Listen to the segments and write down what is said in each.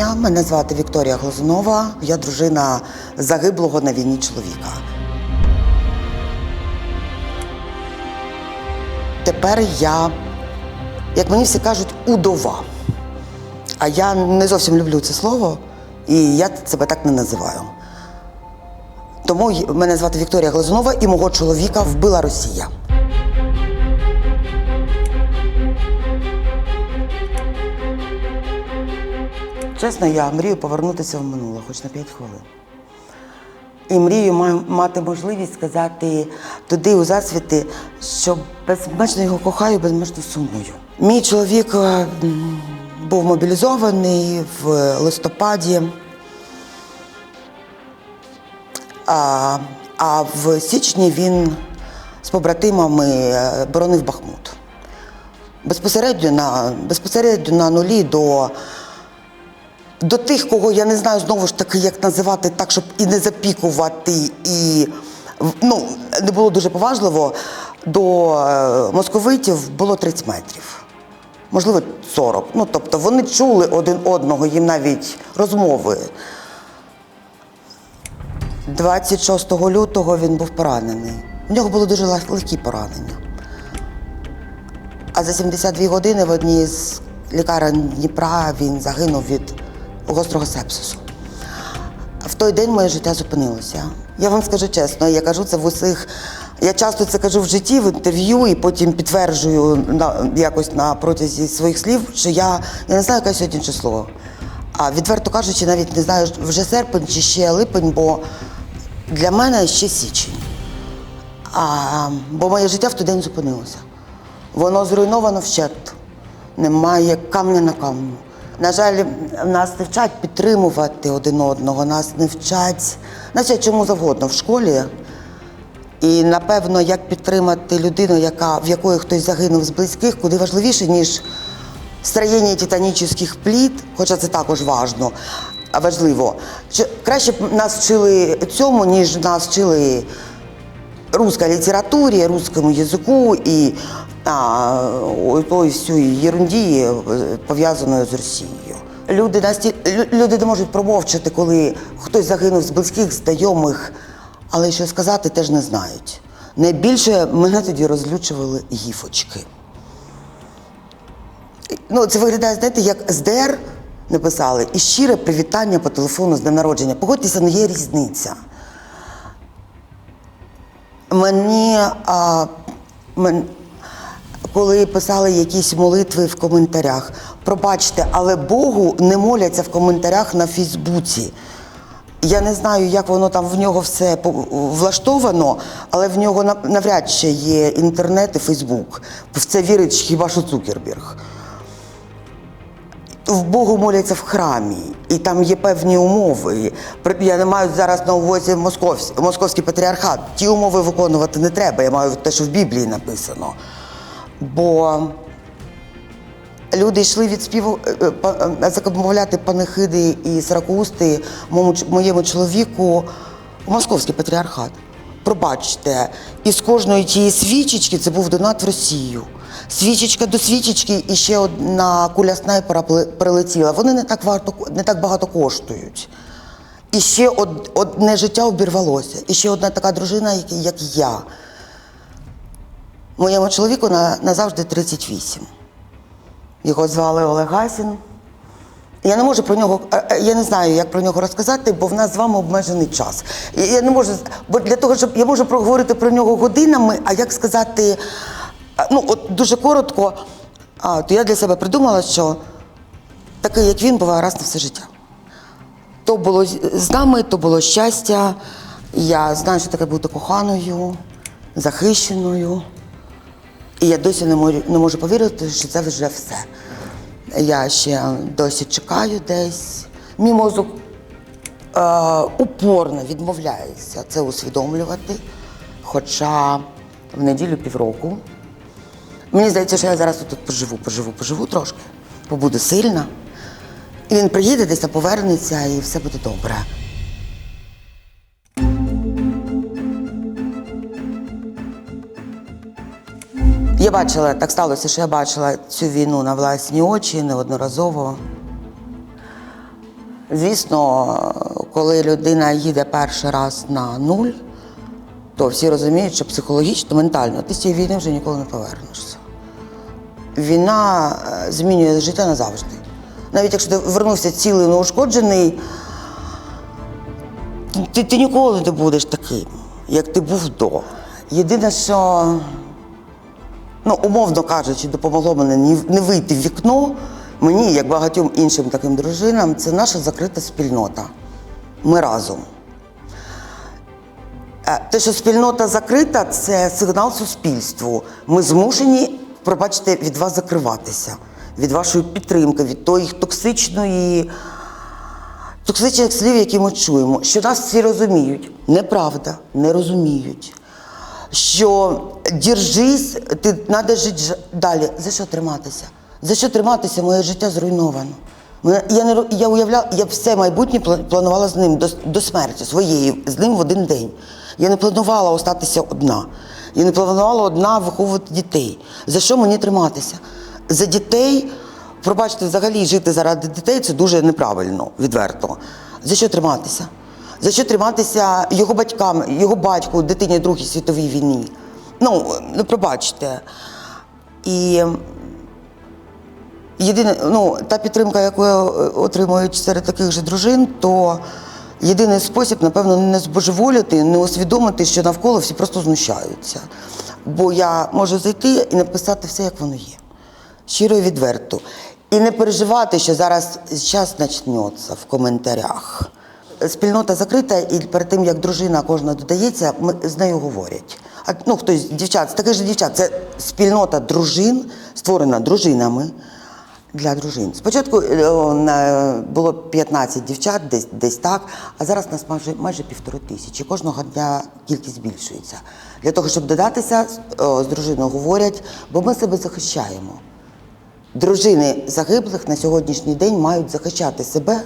Дня, мене звати Вікторія Глазунова. Я дружина загиблого на війні чоловіка. Тепер я, як мені всі кажуть, удова. А я не зовсім люблю це слово, і я себе так не називаю. Тому мене звати Вікторія Глазунова і мого чоловіка вбила Росія. Чесно, я мрію повернутися в минуле, хоч на 5 хвилин. І мрію мати можливість сказати туди, у засвіти, що безмежно його кохаю, безмежно сумую. Мій чоловік е, був мобілізований в листопаді, а, а в січні він з побратимами е, боронив Бахмут. Безпосередньо на, безпосередньо на нулі до до тих, кого я не знаю знову ж таки, як називати так, щоб і не запікувати, і ну, не було дуже поважливо, до е, московитів було 30 метрів. Можливо, 40. Ну, тобто вони чули один одного, їм навіть розмови. 26 лютого він був поранений. У нього було дуже легкі поранення. А за 72 години в одній з лікарень Дніпра він загинув від гострого сепсису. В той день моє життя зупинилося. Я вам скажу чесно, я кажу це в усіх. Я часто це кажу в житті, в інтерв'ю, і потім підтверджую на, якось на протязі своїх слів, що я, я не знаю, яке сьогодні число. А відверто кажучи, навіть не знаю, вже серпень чи ще липень, бо для мене ще січень. А, бо моє життя в той день зупинилося. Воно зруйновано вщент. Немає камня на камню. На жаль, нас не вчать підтримувати один одного, нас не вчать, нас вчать чому завгодно в школі. І напевно, як підтримати людину, яка, в якої хтось загинув з близьких, куди важливіше, ніж строєння титанічних пліт, хоча це також важно, важливо. Краще б нас вчили цьому, ніж нас вчили русской літературі, русскому язику і а, ой, ой, всю ерунді, е, пов'язаною з Росією. Люди насті... люди не можуть промовчати, коли хтось загинув з близьких, знайомих, але що сказати теж не знають. Найбільше мене тоді розлючували гіфочки. Ну, це виглядає, знаєте, як СДР написали і щире привітання по телефону з днем народження. Погодьтеся, ну є різниця. Мені, а, мен, коли писали якісь молитви в коментарях, пробачте, але Богу не моляться в коментарях на Фейсбуці. Я не знаю, як воно там в нього все влаштовано, але в нього навряд чи є інтернет і Фейсбук. В це вірить хіба що Цукерберг в Богу моляться в храмі, і там є певні умови. Я не маю зараз на увазі московсь- московський патріархат. Ті умови виконувати не треба. Я маю те, що в Біблії написано. Бо люди йшли від співу е, е, е, закамовляти панихиди і сорокоусти моєму, чоловіку у московський патріархат. Пробачте, і з кожної тієї свічечки це був донат в Росію. Свічечка до свічечки і ще одна куля снайпера прилетіла. Вони не так варто не так багато коштують. І ще од, одне життя обірвалося. І ще одна така дружина, як я. Моєму чоловіку на, назавжди 38. Його звали Олег Гасін. Я не можу про нього, е, е, я не знаю, як про нього розказати, бо в нас з вами обмежений час. Я, не можу, бо для того, щоб я можу проговорити про нього годинами, а як сказати, е, ну от дуже коротко, то я для себе придумала, що такий, як він, буває раз на все життя. То було з нами, то було щастя. Я знаю, що таке бути коханою, захищеною. І я досі не можу, не можу повірити, що це вже все. Я ще досі чекаю десь. Мій мозок е, упорно відмовляється це усвідомлювати. Хоча в неділю півроку. Мені здається, що я зараз тут поживу, поживу, поживу трошки, побуду сильна. І він приїде десь повернеться, і все буде добре. Я бачила, так сталося, що я бачила цю війну на власні очі неодноразово. Звісно, коли людина їде перший раз на нуль, то всі розуміють, що психологічно, ментально ти з цієї війни вже ніколи не повернешся. Війна е, змінює життя назавжди. Навіть якщо ти вернувся цілий неушкоджений, ти, ти ніколи не будеш таким, як ти був до. Єдине, що, ну, умовно кажучи, допомогло мене ні- не вийти в вікно, мені, як багатьом іншим таким дружинам, це наша закрита спільнота. Ми разом. Е, Те, що спільнота закрита, це сигнал суспільству. Ми змушені, пробачте, від вас закриватися, від вашої підтримки, від тої токсичної, токсичних слів, які ми чуємо, що нас всі розуміють. Неправда, не розуміють. Що держись, ти треба жити далі. За що триматися? За що триматися? Моє життя зруйновано. Я, не, я уявляла, я все майбутнє пла- планувала з ним до, до смерті своєї, з ним в один день. Я не планувала остатися одна. Я не планувала одна виховувати дітей. За що мені триматися? За дітей, пробачте, взагалі жити заради дітей це дуже неправильно, відверто. За що триматися? За що триматися його батькам, його батьку, дитині Другій світовій війні? Ну, ну пробачте. І єдине, ну, та підтримка, яку е, отримують серед таких же дружин, то єдиний спосіб, напевно, не збожеволіти, не усвідомити, що навколо всі просто знущаються. Бо я можу зайти і написати все, як воно є. Щиро і відверто. І не переживати, що зараз час почнеться в коментарях. Спільнота закрита, і перед тим, як дружина кожна додається, ми з нею говорять. Ну хтось дівчат, таких же дівчат, це спільнота дружин, створена дружинами для дружин. Спочатку е, було 15 дівчат, десь, десь так, а зараз нас майже, майже півтори тисячі. Кожного дня кількість збільшується. Для того, щоб додатися, з дружиною говорять, бо ми себе захищаємо. Дружини загиблих на сьогоднішній день мають захищати себе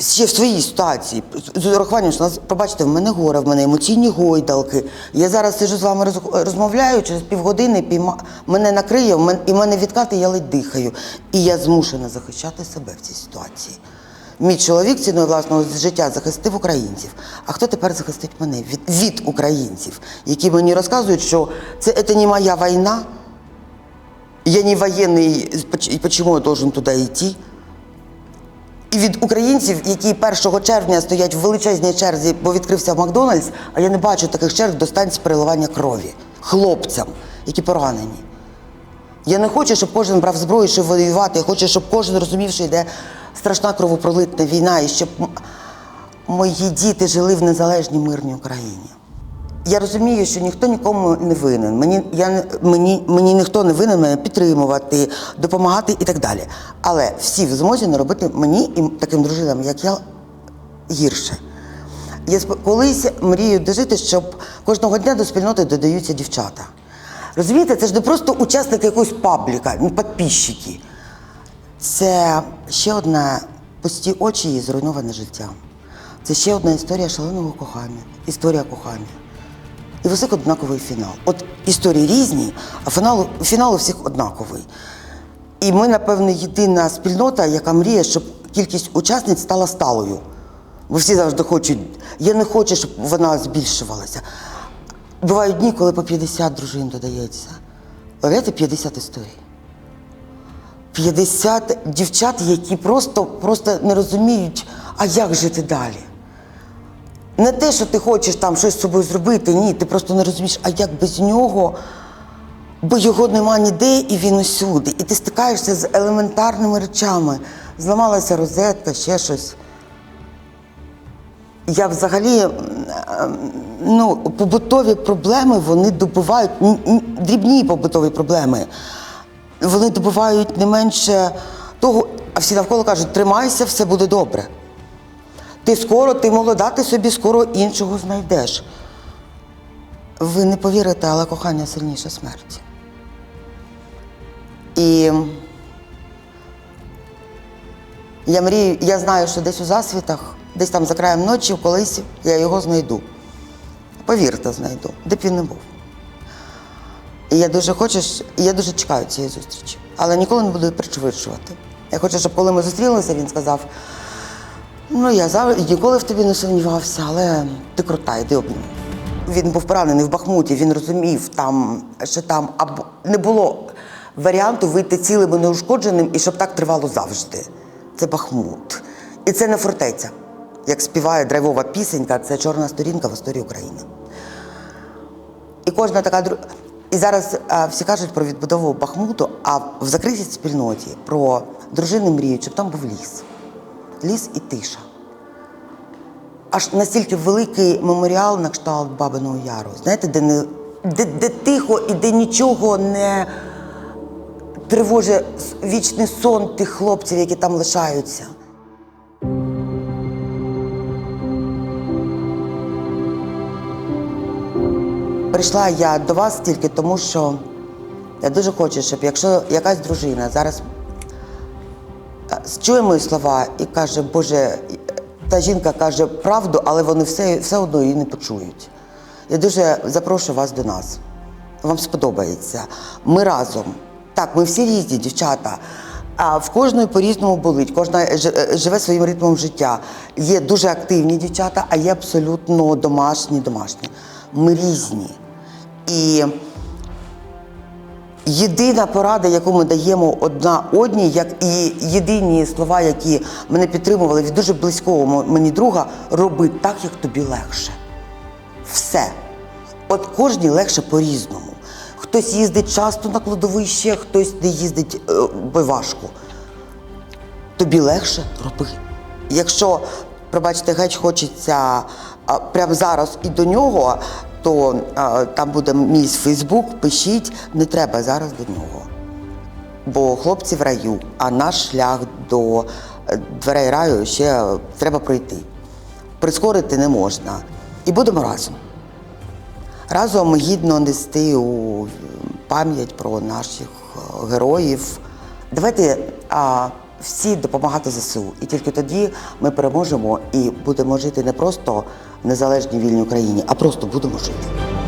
ще в своїй ситуації. З урахуванням, що нас, пробачте, в мене горе, в мене емоційні гойдалки. Я зараз сиджу з вами розмовляю, через півгодини пійма... мене накриє, в і мене відкати, я ледь дихаю. І я змушена захищати себе в цій ситуації. Мій чоловік ціною власного життя захистив українців. А хто тепер захистить мене від, від українців, які мені розказують, що це, це не моя війна, я не воєнний, і почему я должен туди йти? І від українців, які 1 червня стоять в величезній черзі, бо відкрився Макдональдс, а я не бачу таких черг до станції переливання крові хлопцям, які поранені. Я не хочу, щоб кожен брав зброю, щоб воювати. Я хочу, щоб кожен розумів, що йде страшна кровопролитна війна, і щоб мої діти жили в незалежній мирній Україні. Я розумію, що ніхто нікому не винен. Мені, я, мені, мені ніхто не винен мене підтримувати, допомагати і так далі. Але всі в змозі не робити мені і таким дружинам, як я, гірше. Я колись мрію дожити, щоб кожного дня до спільноти додаються дівчата. Розумієте, це ж не просто учасники якогось пабліка, не підписчики. Це ще одна пусті очі і зруйноване життя. Це ще одна історія шаленого кохання, історія кохання. І в усіх однаковий фінал. От історії різні, а фінал, фінал у всіх однаковий. І ми, напевно, єдина спільнота, яка мріє, щоб кількість учасниць стала сталою. Бо всі завжди хочуть. Я не хочу, щоб вона збільшувалася. Бувають дні, коли по 50 дружин додається. Уявляєте, 50 історій. 50 дівчат, які просто, просто не розуміють, а як жити далі. Не те, що ти хочеш там щось з собою зробити, ні, ти просто не розумієш, а як без нього, бо його нема ніде і він усюди. І ти стикаєшся з елементарними речами. Зламалася розетка, ще щось. Я взагалі, ну, побутові проблеми вони добувають, дрібні побутові проблеми. Вони добувають не менше того, а всі навколо кажуть, тримайся, все буде добре. Ти скоро, ти молода, ти собі скоро іншого знайдеш. Ви не повірите, але кохання сильніше смерті. І я мрію, я знаю, що десь у засвітах, десь там за краєм ночі, колись я його знайду. Повірте, знайду, де б він не був. І я дуже хочу, я дуже чекаю цієї зустрічі. Але ніколи не буду її пришвидшувати. Я хочу, щоб коли ми зустрілися, він сказав: Ну, я завжди ніколи в тобі не сумнівався, але ти крута, йди обніму. Він був поранений в Бахмуті, він розумів, там, що там або не було варіанту вийти цілим і неушкодженим, і щоб так тривало завжди. Це Бахмут. І це не фортеця. Як співає драйвова пісенька, це чорна сторінка в історії України. І кожна така. І зараз а, всі кажуть про відбудову Бахмуту, а в закритій спільноті про дружини мріють, щоб там був ліс. Ліс і тиша. Аж настільки великий меморіал на кшталт Бабиного Яру, знаєте, де, не, де, де тихо і де нічого не тривожить вічний сон тих хлопців, які там лишаються. Прийшла я до вас тільки тому, що я дуже хочу, щоб якщо якась дружина зараз чує мої слова і каже, Боже, та жінка каже правду, але вони все, все одно її не почують. Я дуже запрошую вас до нас. Вам сподобається. Ми разом. Так, ми всі різні, дівчата. А в кожної по-різному болить, кожна е, живе своїм ритмом життя. Є дуже активні дівчата, а є абсолютно домашні, домашні. Ми різні. І єдина порада, яку ми даємо одна одній, як і єдині слова, які мене підтримували від дуже близького мені друга, роби так, як тобі легше. Все. От кожній легше по-різному. Хтось їздить часто на кладовище, хтось не їздить е, важко. Тобі легше роби. Якщо, пробачте, геть хочеться прямо зараз і до нього, то там буде мій Фейсбук, пишіть, не треба зараз до нього. Бо хлопці в раю, а наш шлях до е, дверей раю ще треба пройти. Прискорити не можна. І будемо разом. Разом гідно нести у пам'ять про наших е, героїв. Давайте а, всі допомагати ЗСУ. І тільки тоді ми переможемо і будемо жити не просто в незалежній вільній Україні, а просто будемо жити.